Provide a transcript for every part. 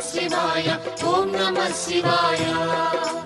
शिवाय। ॐ नमः शिवाय।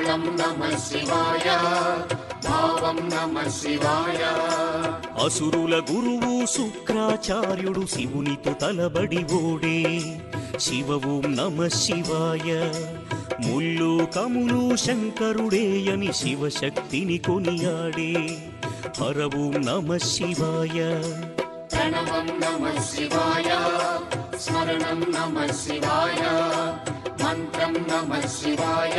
తాళం నమ శివాయ భావం నమ శివాయ అసురుల గురువు శుక్రాచార్యుడు శివునితో తలబడి ఓడే శివ ఓం నమ శివాయ ముల్లు కములు శంకరుడేయని శివశక్తిని కొనియాడే హర ఓం నమ శివాయ ప్రణవం నమ శివాయ స్మరణం నమ శివాయ మంత్రం నమ శివాయ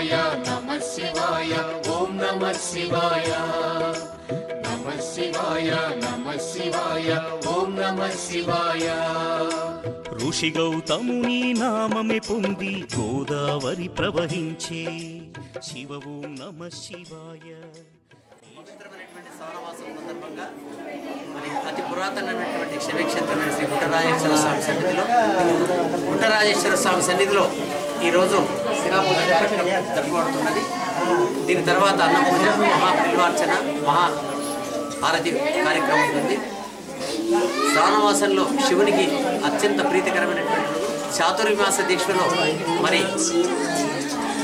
శివాయ నమ శివాయ ఓం నమ శివాయ. నమ శివాయ నమ శివాయ ఓం నమ శివాయ. ఋషి గౌతముని నామమే పొంది గోదావరి ప్రవహించే. శివ ఓం నమ శివాయ. పవిత్రమైనటువంటి సౌరవాసం సందర్భంగా మరి అతి పురాతనమైనటువంటి శివక్షేత్రమైన శ్రీ పుట్టరాజేశ్వర స్వామి సన్నిధిలో పుట్టరాజేశ్వర స్వామి సన్నిధిలో ఈరోజు శిలాపూజ కార్యక్రమం జరగబడుతున్నది దీని తర్వాత అన్నపూజ మహా పిల్వార్చన మహా ఆరతి కార్యక్రమం ఉంటుంది శ్రావణమాసంలో శివునికి అత్యంత ప్రీతికరమైనటువంటి చాతుర్మాస దీక్షలో మరి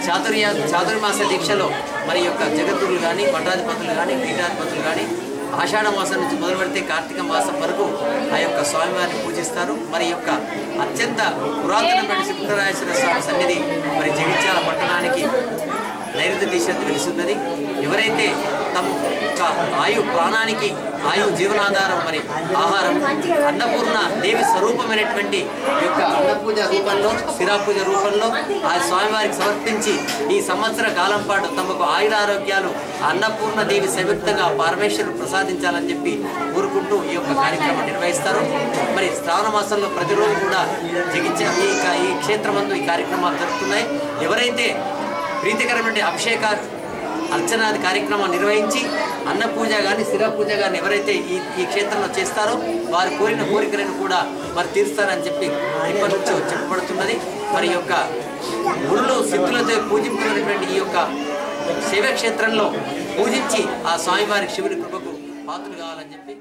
చాతుర్య చాతుర్మాస దీక్షలో మరి యొక్క జగద్గురులు కానీ పట్టాధిపతులు కానీ పీఠాధిపతులు కానీ ఆషాఢ మాసం నుంచి మొదలు పెడితే కార్తీక మాసం వరకు ఆ యొక్క స్వామివారిని పూజిస్తారు. మరి యొక్క అత్యంత పురాతనమైన శ్రీ స్వామి సన్నిధి మరి జగిత్యాల పట్టణానికి నైరుతి దిశ వెలిసిన్నది ఎవరైతే తమ యొక్క ఆయు ప్రాణానికి ఆయు జీవనాధారం మరి ఆహారం అన్నపూర్ణ దేవి స్వరూపమైనటువంటి ఈ యొక్క అన్నపూజ రూపంలో శిరాపూజ రూపంలో ఆ స్వామివారికి సమర్పించి ఈ సంవత్సర కాలం పాటు తమకు ఆయురారోగ్యాలు అన్నపూర్ణ దేవి సంయుక్తంగా పరమేశ్వరుడు ప్రసాదించాలని చెప్పి కోరుకుంటూ ఈ యొక్క కార్యక్రమం నిర్వహిస్తారు. మరి శ్రావణ మాసంలో ప్రతిరోజు కూడా జగించే ఈ ఈ క్షేత్రమందు ఈ కార్యక్రమాలు జరుగుతున్నాయి. ఎవరైతే ప్రీతికరమైన అభిషేక అర్చనాది కార్యక్రమం నిర్వహించి అన్న పూజ కానీ శిర పూజ కానీ ఎవరైతే ఈ ఈ క్షేత్రంలో చేస్తారో వారు కోరిన కోరికలను కూడా మరి తీరుస్తారని చెప్పి ఇప్పటి నుంచి చెప్పబడుతున్నది. మరి యొక్క గుళ్ళు సిద్ధులతో పూజింపబడినటువంటి ఈ యొక్క సేవ క్షేత్రంలో పూజించి ఆ స్వామివారి శివుని కృపకు పాత్రలు కావాలని చెప్పి